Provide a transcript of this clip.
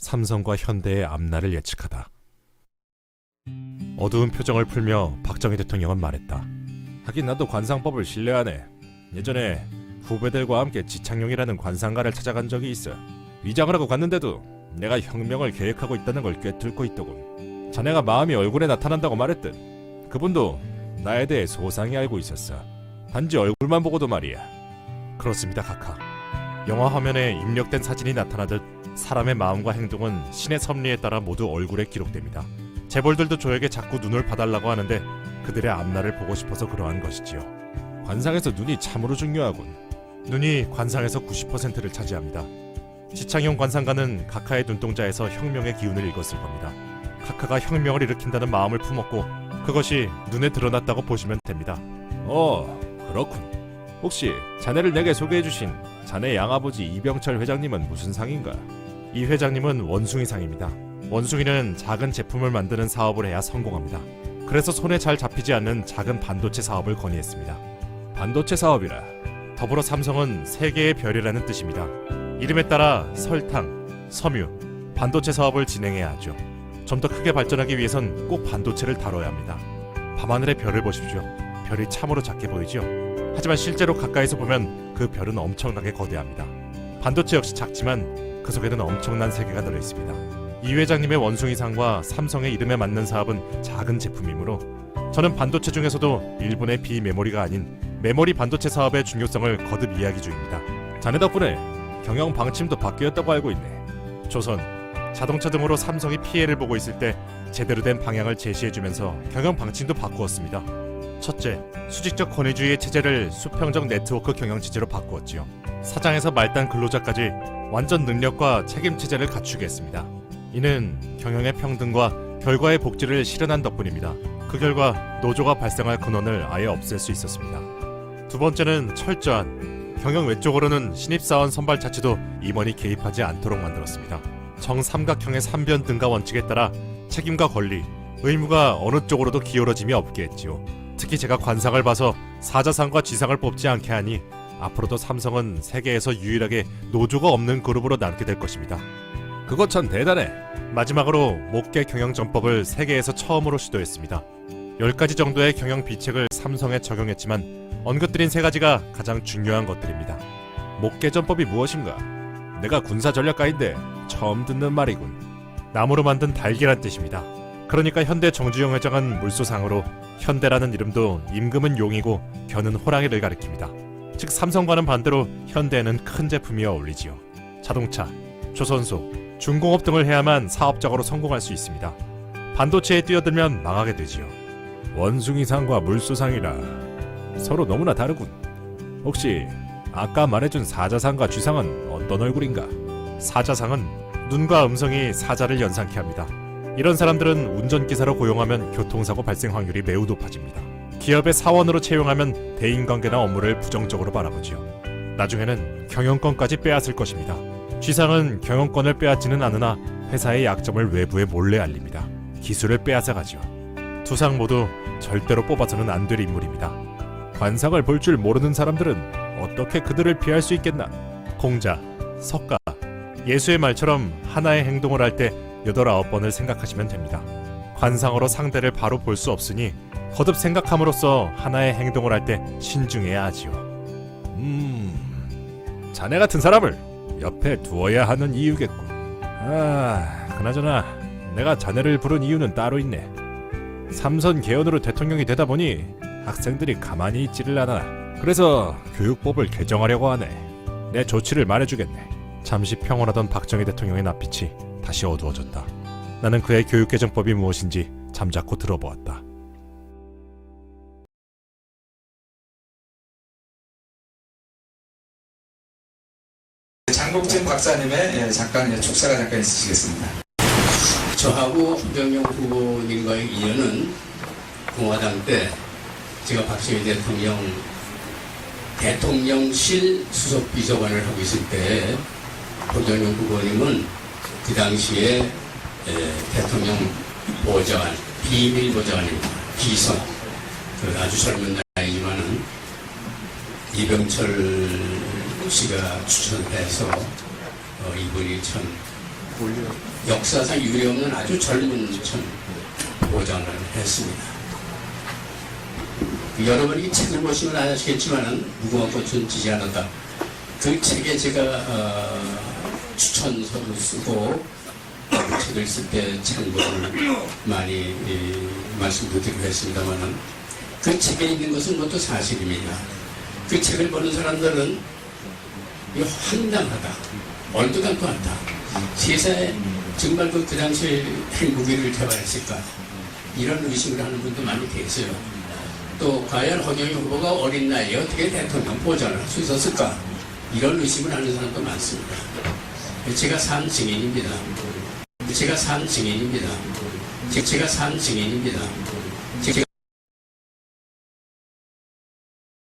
삼성과 현대의 앞날을 예측하다. 어두운 표정을 풀며 박정희 대통령은 말했다. 하긴 나도 관상법을 신뢰하네. 예전에 후배들과 함께 지창용이라는 관상가를 찾아간 적이 있어. 위장을 하고 갔는데도 내가 혁명을 계획하고 있다는 걸 꿰뚫고 있더군. 자네가 마음이 얼굴에 나타난다고 말했듯 그분도 나에 대해 소상히 알고 있었어. 단지 얼굴만 보고도 말이야. 그렇습니다, 카카. 영화 화면에 입력된 사진이 나타나듯 사람의 마음과 행동은 신의 섭리에 따라 모두 얼굴에 기록됩니다. 재벌들도 저에게 자꾸 눈을 봐달라고 하는데 그들의 앞날을 보고 싶어서 그러한 것이지요. 관상에서 눈이 참으로 중요하군. 눈이 관상에서 90%를 차지합니다. 지창용 관상가는 카카의 눈동자에서 혁명의 기운을 읽었을 겁니다. 카카가 혁명을 일으킨다는 마음을 품었고 그것이 눈에 드러났다고 보시면 됩니다. 어, 그렇군. 혹시 자네를 내게 소개해 주신 자네 양아버지 이병철 회장님은 무슨 상인가? 이 회장님은 원숭이상입니다. 원숭이는 작은 제품을 만드는 사업을 해야 성공합니다. 그래서 손에 잘 잡히지 않는 작은 반도체 사업을 건의했습니다. 반도체 사업이라 더불어 삼성은 세계의 별이라는 뜻입니다. 이름에 따라 설탕, 섬유, 반도체 사업을 진행해야 하죠. 좀 더 크게 발전하기 위해선 꼭 반도체를 다뤄야 합니다. 밤하늘의 별을 보십시오. 별이 참으로 작게 보이죠? 하지만 실제로 가까이서 보면 그 별은 엄청나게 거대합니다. 반도체 역시 작지만 그 속에는 엄청난 세계가 들어 있습니다. 이 회장님의 원숭이상과 삼성의 이름에 맞는 사업은 작은 제품이므로 저는 반도체 중에서도 일본의 비메모리가 아닌 메모리 반도체 사업의 중요성을 거듭 이야기 중입니다. 자네 덕분에 경영 방침도 바뀌었다고 알고 있네. 조선 자동차 등으로 삼성이 피해를 보고 있을 때 제대로 된 방향을 제시해주면서 경영 방침도 바꾸었습니다. 첫째, 수직적 권위주의의 체제를 수평적 네트워크 경영 체제로 바꾸었지요. 사장에서 말단 근로자까지 완전 능력과 책임 체제를 갖추게 했습니다. 이는 경영의 평등과 결과의 복지를 실현한 덕분입니다. 그 결과 노조가 발생할 근원을 아예 없앨 수 있었습니다. 두 번째는 철저한 경영 외적으로는 신입사원 선발 자체도 임원이 개입하지 않도록 만들었습니다. 정삼각형의 삼변 등가 원칙에 따라 책임과 권리, 의무가 어느 쪽으로도 기울어짐이 없게 했지요. 특히 제가 관상을 봐서 사자상과 지상을 뽑지 않게 하니 앞으로도 삼성은 세계에서 유일하게 노조가 없는 그룹으로 남게 될 것입니다. 그거 참 대단해. 마지막으로 목계 경영 전법을 세계에서 처음으로 시도했습니다. 10가지 정도의 경영 비책을 삼성에 적용했지만 언급드린 세 가지가 가장 중요한 것들입니다. 목계 전법이 무엇인가? 내가 군사 전략가인데 처음 듣는 말이군. 나무로 만든 달기란 뜻입니다. 그러니까 현대 정주영 회장은 물소상으로 현대라는 이름도 임금은 용이고 견은 호랑이를 가리킵니다. 즉 삼성과는 반대로 현대에는 큰 제품이 어울리지요. 자동차, 조선소, 중공업 등을 해야만 사업적으로 성공할 수 있습니다. 반도체에 뛰어들면 망하게 되지요. 원숭이상과 물소상이라 서로 너무나 다르군. 혹시 아까 말해준 사자상과 쥐상은 어떤 얼굴인가? 사자상은 눈과 음성이 사자를 연상케 합니다. 이런 사람들은 운전기사로 고용하면 교통사고 발생 확률이 매우 높아집니다. 기업의 사원으로 채용하면 대인관계나 업무를 부정적으로 바라보지요. 나중에는 경영권까지 빼앗을 것입니다. 쥐상은 경영권을 빼앗지는 않으나 회사의 약점을 외부에 몰래 알립니다. 기술을 빼앗아 가지요. 두상 모두 절대로 뽑아서는 안 될 인물입니다. 관상을 볼 줄 모르는 사람들은 어떻게 그들을 피할 수 있겠나? 공자, 석가, 예수의 말처럼 하나의 행동을 할때 여덟 아홉 번을 생각하시면 됩니다. 관상으로 상대를 바로 볼 수 없으니 거듭 생각함으로써 하나의 행동을 할 때 신중해야 하지요. 음, 자네 같은 사람을 옆에 두어야 하는 이유겠군. 아, 그나저나 내가 자네를 부른 이유는 따로 있네. 삼선 개헌으로 대통령이 되다 보니 학생들이 가만히 있지를 않아. 그래서 교육법을 개정하려고 하네. 내 조치를 말해주겠네. 잠시 평온하던 박정희 대통령의 낯빛이 다시 어두워졌다. 나는 그의 교육 개정법이 무엇인지 잠자코 들어보았다. 장국진 박사님의 예, 잠깐 예, 축사가 잠깐 있으시겠습니다. 저하고 김정용 후보님과의 인연은 공화당 때 제가 박정희 대통령 대통령실 수석 비서관을 하고 있을 때 김정용 후보님은 그 당시에 에, 대통령 보좌관 비밀 보좌관입니다. 그 아주 젊은 나이지만은 이병철 씨가 추천해서 어, 이분이 참 역사상 유례없는 아주 젊은 전 보장을 했습니다. 여러분이 이 책을 보시면 아시겠지만은 무궁화 꽃은 지지 않았다. 그 책에 제가 어, 추천서를 쓰고 그 책을 쓸 때 참고를 많이 이, 말씀도 드리고 했습니다만은 그 책에 있는 것은 모두 사실입니다. 그 책을 보는 사람들은 이 황당하다, 얼토당토 않다. 세상에 정말 그, 그 당시에 핵무기를 개발했을까? 이런 의심을 하는 분도 많이 계세요. 또 과연 허경영 후보가 어린 나이에 어떻게 대통령 보좌를 할 수 있었을까? 이런 의심을 하는 사람도 많습니다. 제가 산 증인입니다. 제가 산 증인입니다. 제가 산 증인입니다. 제가